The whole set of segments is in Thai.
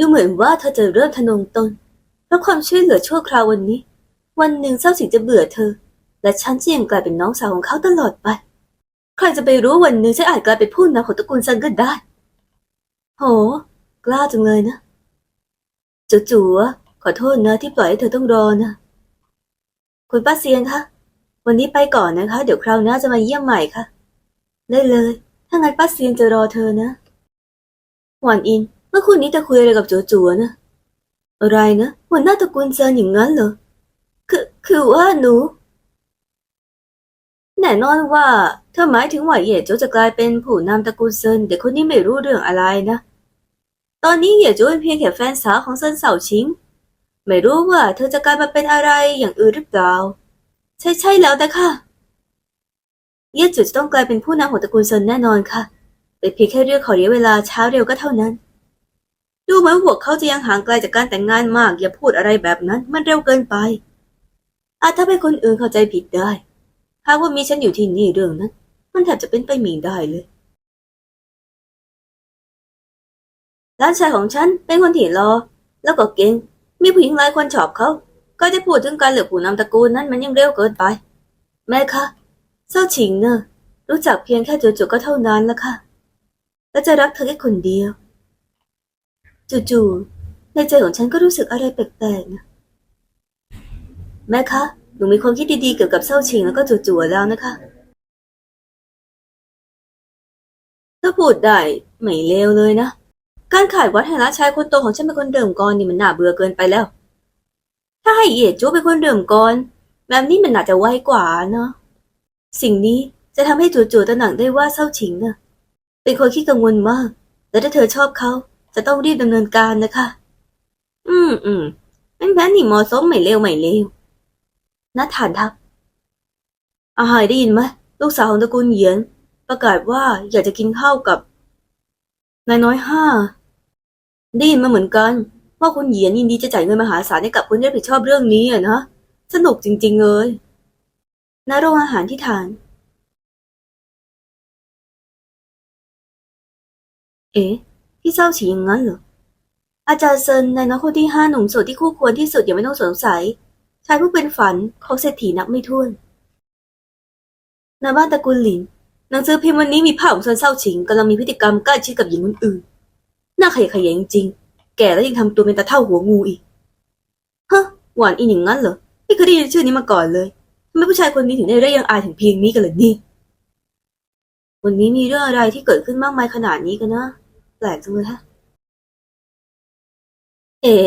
ดูเหมือนว่าเธอจะเริ่มทะนงตนเพราะความช่วยเหลือชั่วคราววันนี้ วันหนึ่งเศร้าสิงจะเบื่อเธอ และฉันจะยังกลายเป็นน้องสาวของเขาตลอดไป ใครจะไปรู้วันหนึ่งฉันอาจกลายเป็นผู้นำของตระกูลซันก็ได้ โห กล้าจังเลยนะจู่ๆขอโทษนะที่ปล่อยให้เธอต้องรอนะคุณป้าเซียนคะวันนี้ไปก่อนนะคะ เดี๋ยวคราวหน้าจะมาเยี่ยมใหม่ค่ะ ได้เลย ถ้างั้นป้าเซียนจะรอเธอนะหวานอิน เมื่อคืนนี้เธอคุยอะไรกับโจู่ๆนะ อะไรนะหัวหน้าตระกูลเซินอย่างนั้นเหรอ คือคือว่าหนู แน่นอนว่าเธอหมายถึงว่าเหย่โจจะกลายเป็นผู้นำตระกูลเซินเด็กคนนี้ไม่รู้เรื่องอะไรนะ ตอนนี้เหย่โจเป็นเพียงแค่แฟนสาวของเซินเสาชิง ไม่รู้ว่าเธอจะกลายมาเป็นอะไรอย่างอื่นหรือเปล่า ใช่ใช่แล้วแต่ค่ะเย่จุจะต้องกลายเป็นผู้นำของตระกูลเซินแน่นอนค่ะเป็นเพียงแค่เรื่องขอระยะเวลาช้าเร็วก็เท่านั้น ดูเหมือนพวกเขาจะยังห่างไกลจากการแต่งงานมาก อย่าพูดอะไรแบบนั้น มันเร็วเกินไป อาจทำให้คนอื่นเข้าใจผิดได้ หากว่ามีฉันอยู่ที่นี่เรื่องนั้น มันแทบจะเป็นไปไม่ได้เลยร้านชายของฉันเป็นคนที่รอ แล้วก็เก่ง มีผู้หญิงหลายคนชอบเขา ก็จะพูดถึงการเหลือผู้นำตระกูลนั้นมันยังเร็วเกินไป แม่คะเศร้าฉิงเนอะรู้จักเพียงแค่จู่ๆก็เท่านั้นละค่ะ และจะรักเธอแค่คนเดียว จู่ๆในใจของฉันก็รู้สึกอะไรแปลกๆนะแม่คะหนูมีความคิดดีๆเกี่ยวกับเศร้าชิงแล้วก็จู่ๆแล้วนะคะ ถ้าพูดได้ไม่เลวเลยนะ การขายวัดให้ร้านชายคนโตของฉันเป็นคนเดิมก่อนนี่มันน่าเบื่อเกินไปแล้ว ถ้าให้เอียจูเป็นคนเดิมก่อนแบบนี้มันน่าจะไวกว่าเนาะสิ่งนี้จะทำให้จู่ๆตระหนักได้ว่าเศร้าชิงน่ะเป็นคนขี้กังวลมาก และถ้าเธอชอบเขา จะต้องรีบดำเนินการนะคะ อืมอืมเป็นแผนที่เหมาะสมไม่เลวไม่เลวนัดฐานทัพอาหายได้ยินไหมลูกสาวของตระกูลเหยียน ประกาศว่าอยากจะกินข้าวกับนายน้อยห้าได้ยินมาเหมือนกัน ว่าคุณเหยียนยินดีจะจ่ายเงินมหาศาลให้กับคนที่รับผิดชอบเรื่องนี้อะนะสนุกจริง ๆเลยณโรงอาหารที่ฐาน เอ๊ะ พี่เศร้าฉีอย่างนั้นเหรอ อาจารย์เซินนายน้อยคนที่ห้าหนุ่มโสดที่คู่ควรที่สุดอย่าไม่ต้องสงสัย ชายผู้เป็นฝันของเศรษฐีนับไม่ถ้วนณบ้านตระกูลหลิน หนังสือพิมพ์วันนี้มีภาพของเซินเศร้าฉิงกำลังมีพฤติกรรมใกล้ชิดกับหญิงคนอื่น น่าขยะแขยงจริง แก่แล้วยังทำตัวเป็นตาเท่าหัวงูอีกฮะหวานอินอย่างนั้นเหรอ ไม่เคยได้ยินชื่อนี้มาก่อนเลยทำไมผู้ชายคนนี้ถึงได้เรียกยังอายถึงเพียงนี้กันเลยนี่ วันนี้มีเรื่องอะไรที่เกิดขึ้นมากมายขนาดนี้กันนะ แปลกจังเลยฮะ เอ๋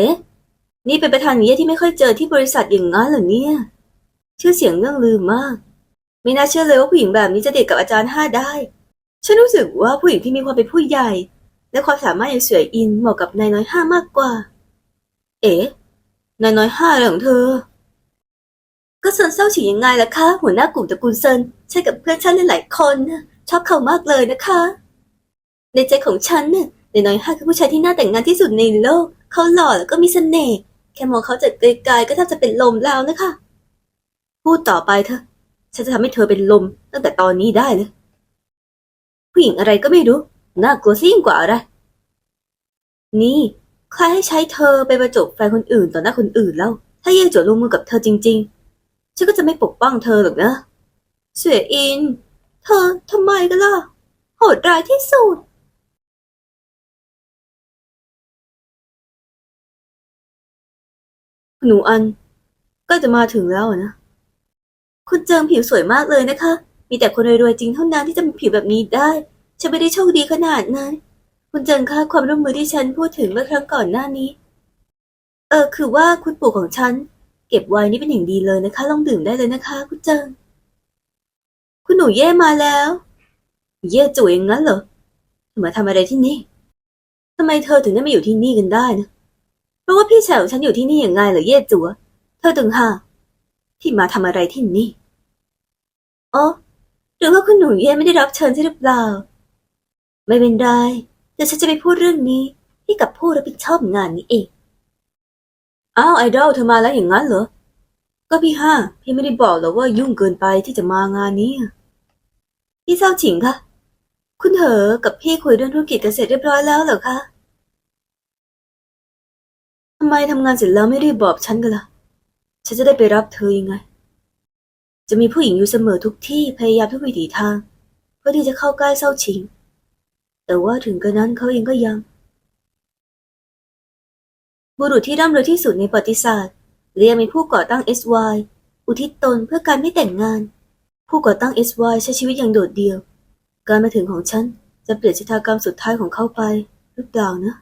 นี่เป็นประธานเยี่ยที่ไม่ค่อยเจอที่บริษัทอย่างนั้นเหรอเนี่ย ชื่อเสียงเรื่องลืมมาก ไม่น่าเชื่อเลยว่าผู้หญิงแบบนี้จะเด็กกับอาจารย์ห้าได้ ฉันรู้สึกว่าผู้หญิงที่มีความเป็นผู้ใหญ่ และความสามารถอย่างสวยอินเหมาะกับนายน้อยห้ามากกว่า เอ๋นายน้อยห้าอะไรของเธอ ก็เซินเศร้าฉียังไงล่ะคะ หัวหน้ากลุ่มตระกูลเซินใช่กับเพื่อนฉันหลายๆคนน่ะชอบเขามากเลยนะคะ ในใจของฉันน่ะนายน้อยห้าคือผู้ชายที่น่าแต่งงานที่สุดในโลก เขาหล่อแล้วก็มีเสน่ห์แค่มองเขาจากไกลๆก็แทบจะเป็นลมแล้วนะคะ พูดต่อไปเถอะ ฉันจะทำให้เธอเป็นลมตั้งแต่ตอนนี้ได้เลยผู้หญิงอะไรก็ไม่รู้ น่ากลัวซิ่งกว่าอะไร นี่ใครให้ใช้เธอไปประจบแฟนคนอื่นต่อหน้าคนอื่นแล้ว ถ้าเย่จวดลงมือกับเธอจริง ๆ ฉันก็จะไม่ปกป้องเธอหรอกนะ เสวยอิน เธอทำไมกันล่ะ โหดร้ายที่สุด หนูอันก็จะมาถึงแล้วนะ คุณเจิงผิวสวยมากเลยนะคะ มีแต่คนรวยๆจริงเท่านั้นที่จะมีผิวแบบนี้ได้ ฉันไม่ได้โชคดีขนาดนั้น คุณเจิงคะความร่วมมือที่ฉันพูดถึงเมื่อครั้งก่อนหน้านี้ เออ คือว่าคุณปู่ของฉัน เก็บไว้นี่เป็นอย่างดีเลยนะคะ ลองดื่มได้เลยนะคะ คุณเจิง คุณหนูเย่มาแล้ว เย่จุ๋ยอย่างนั้นเหรอมาทำอะไรที่นี่ทำไมเธอถึงได้มาอยู่ที่นี่กันได้นะ ราะว่าพี่ชายของฉันอยู่ที่นี่อย่างไงเหรอเย่จัว เธอตึงหาที่มาทำอะไรที่นี่อ๋อหรือว่าคุณหนูเย่ไม่ได้รับเชิญใช่หรือเปล่า ไม่เป็นไรเดี๋ยวฉันจะไปพูดเรื่องนี้ให้กับผู้รับผิดชอบงานนี้เอง อ้าวไอดอลเธอมาแล้วอย่างนั้นเหรอ ก็พี่ห้าพี่ไม่ได้บอกหรอกว่ายุ่งเกินไปที่จะมางานนี้ พี่เศร้าฉิงคะ คุณเถอกับพี่คุยเรื่องธุรกิจกันเสร็จเรียบร้อยแล้วเหรอคะำไมทำงานเสร็จแล้วไม่รีบบอกฉันกันล่ะ ฉันจะได้ไปรับเธอยังไง จะมีผู้หญิงอยู่เสมอทุกที่พยายามทุกวิถีทาง เพื่อที่จะเข้าใกล้เศร้าชิง แต่ว่าถึงกระนั้นเขาเองก็ยัง บุรุษที่ร่ำรวยที่สุดในประวัติศาสตร์เรียกเป็นผู้ก่อตั้ง SY อุทิศตนเพื่อการไม่แต่งงาน ผู้ก่อตั้ง SY ใช้ชีวิตอย่างโดดเดี่ยว การมาถึงของฉันจะเปลี่ยนชะตากรรมสุดท้ายของเขาไปหรือเปล่านะ